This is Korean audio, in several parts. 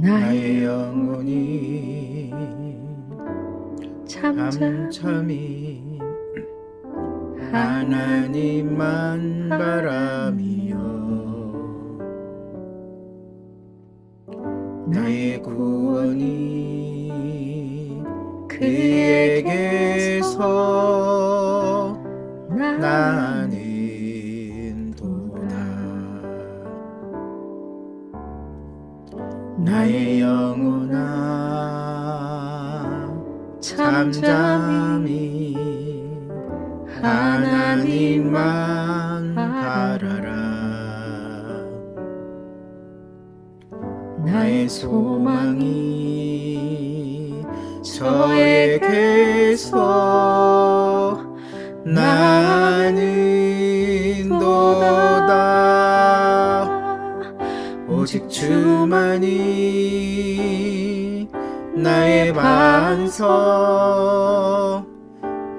나의 영혼이 참참히 하나님만 바라미요 나의 구원이 그에게서 나는 나의 영혼아 잠잠히 하나님만 바라라. 나의 소망이 저에게서 나는 오직 주만이 나의 반석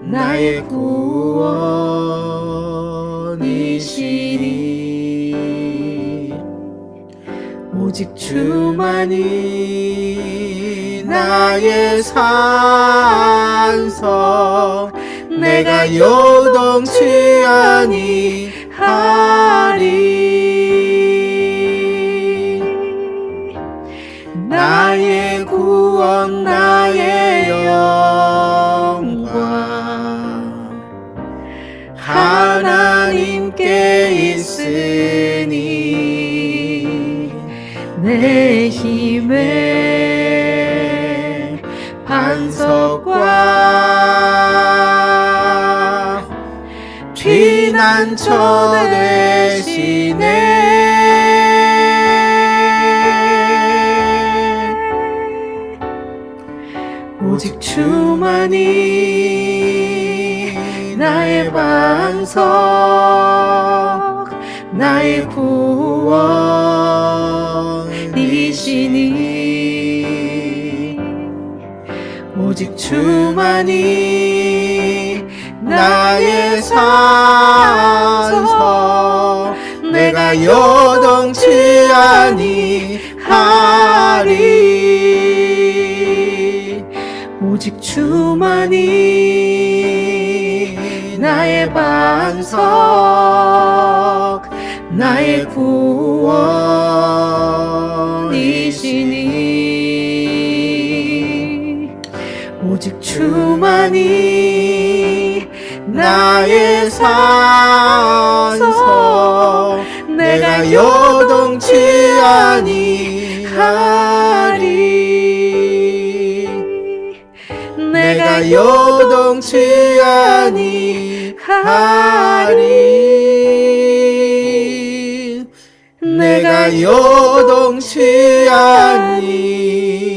나의 구원이시니 오직 주만이 나의 산성 내가 요동치 아니하리 내 힘의 반석과 피난처 되시네 오직 주만이 나의 반석 나의 구원 이시니 오직 주만이 나의 산성 내가 요동치 아니하리. 오직 주만이 나의 반석 나의 구원 오직 주만이 나의 산성 내가 요동치 아니하리. 내가 요동치 아니하리. 내가 요동치 아니